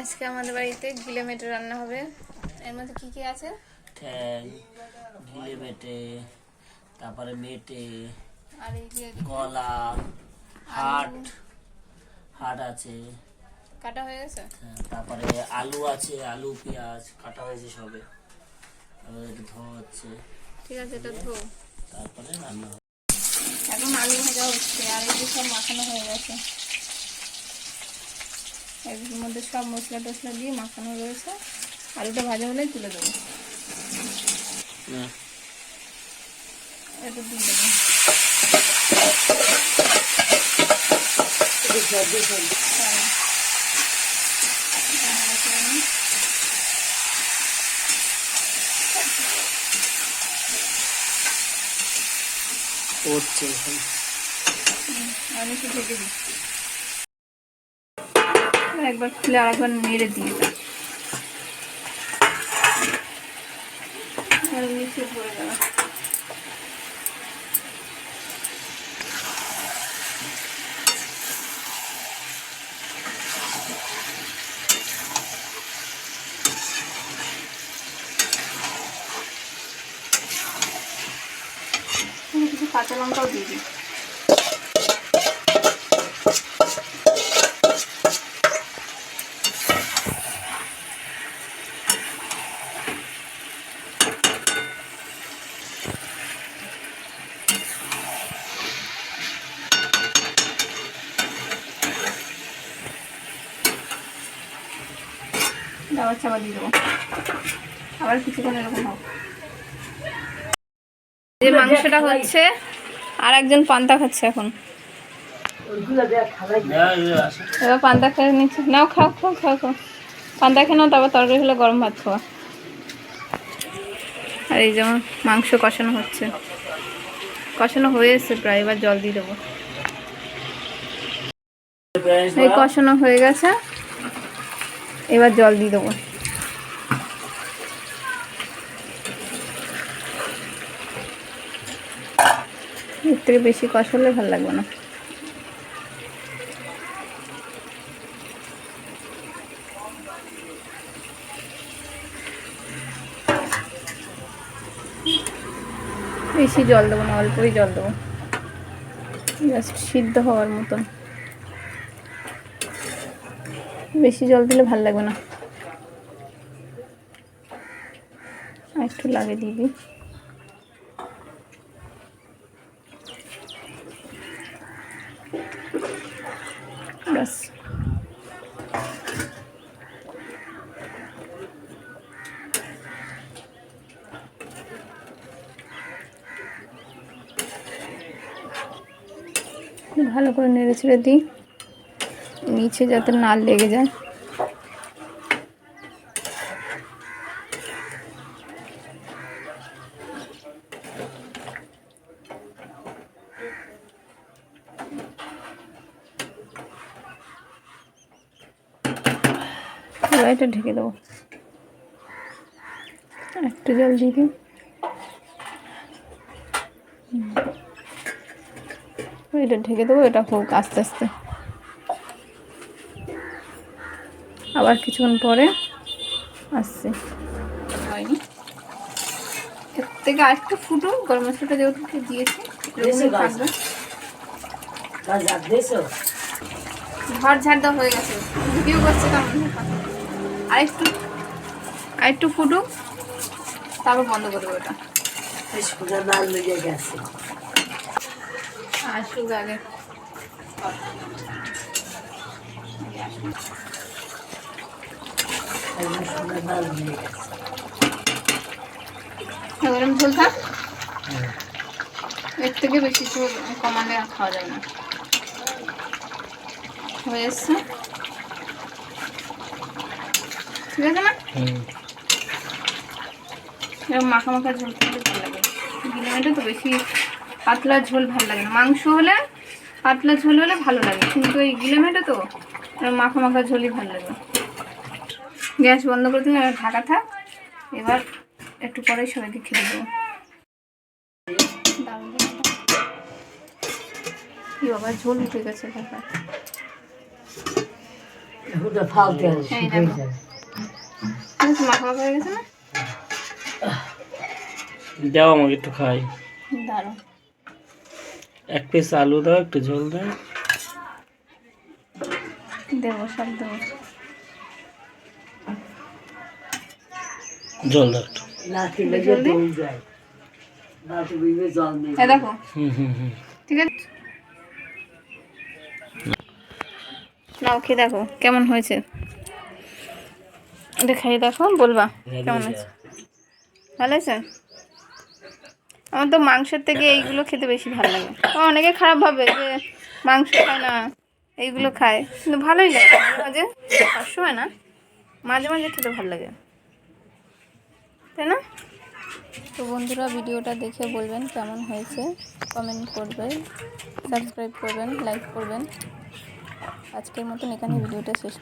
আজকে আমাদের বাড়িতে গিলে মেটে রান্না হবে। এর মধ্যে কি কি আছে? ঠ্যাং গিলে মেটে তারপরে মেটে আর এই যে গলা হাট হাট আছে। কাটা হয়ে গেছে? হ্যাঁ, তারপরে আলু আছে আলু পেঁয়াজ কাটা হয়েছে সবে। ধোয়া হচ্ছে। ঠিক আছে এটা ধো। তারপরে রান্না হবে। এখন আলু ভাজা হচ্ছে আর এই সব মাখানো হয়ে গেছে। এর মধ্যে সব মশলা টসলা দিয়ে মাখানো রয়েছে। আলুটা ভাজা হলেই তুলে দেবো। না, এটা দিয়ে দেবো হ্যাঁ। আমি একটু ঢেকে দিই একবার খুলে নেড়ে আর নিচে পড়ে যাবে। আমি কিছু কাঁচা লঙ্কাও দিয়ে দিই আবার চাপা দিয়ে দেবো। আবার কিছুক্ষণ এরকম হবে যে মাংসটা হচ্ছে, আর একজন পান্তা খাচ্ছে এখন। এবার পান্তা খেয়ে নিচ্ছে। নাও, খাও খাও খাও খাও। পান্তা খেয়ে নাও, তারপর তরকারি হলে গরম ভাত খাওয়া। আর এই যেমন মাংস কষানো হচ্ছে। কষানো হয়ে এসছে প্রায়, এবার জল দিয়ে দেবো। এই কষানো হয়ে গেছে। এবার জল দিয়ে দেবো। এর থেকে বেশি কষালে ভালো লাগবে না। বেশি জল দেবো না, অল্পই জল দেবো। জাস্ট সিদ্ধ হওয়ার মতন। বেশি জল দিলে ভালো লাগবে না। একটু লাগে দিবি ব্যাস। ভালো করে নেড়ে ছেড়ে দিই। নিচে যাতে না লেগে যায়। এটা ঢেকে দেবো। একটু জল দিয়ে দিই। এটা ঢেকে দেবো, এটা হোক আস্তে আস্তে। আবার কিছুক্ষণ পরে আসছে। হয়নি। এর থেকে আরেকটু ফুটো গরম মশলাটা যেহেতু একটু দিয়েছি থাকবে। ঝড় ঝাড় দেওয়া হয়ে গেছে। ভিডিও করছে আমাদের আরেকটু আরেকটু ফুটুক তারপর বন্ধ করে দেবো এটা। আসুক আগে। ঝোল থাক এর থেকে বেশি ঝোল কমালে খাওয়া যাবে না। হয়ে এসছে ঠিক আছে না এরকম মাখা মাখা ঝোল খেতে ভালো লাগে। গিলেমেটে তো বেশি পাতলা ঝোল ভালো লাগে না। মাংস হলে পাতলা ঝোল হলে ভালো লাগে। কিন্তু এই গিলেমেটে তো মাখা মাখা ঝোলই ভালো লাগে। গ্যাস বন্ধ করে দিলে এবার ঢাকা থাক। এবার একটু পরে সবাইকে খেতে দেবো। কি বাবা ঝোল উঠে গেছে ঢাকা মাখা মাখা হয়ে গেছে না? দাও আমাকে একটু খাই। এক পিস আলু দাও একটু ঝোল দাও। দেবো সব দেবো। জল দাও একটু। লাঠি লেগে দৌড় যায়। লাঠি বুঝবে জল নেই এই দেখো। ঠিক আছে? নাও খেয়ে দেখো কেমন হয়েছে? খাইয়ে দেখো বলবা কেমন হয়েছে? ভালো হয়েছে? আমার তো মাংসের থেকে এইগুলো খেতে বেশি ভালো লাগে। অনেকে খারাপ ভাবে যে মাংস খায় না এইগুলো খায়। কিন্তু ভালোই লাগে মাঝে মাঝে সবসময় না মাঝে মাঝে খেতে ভালো লাগে। তাই না? তো বন্ধুরা ভিডিওটা দেখে বলবেন কেমন হয়েছে। কমেন্ট করবেন সাবস্ক্রাইব করবেন লাইক করবেন। আজকের মতন এখানে ভিডিওটা শেষ।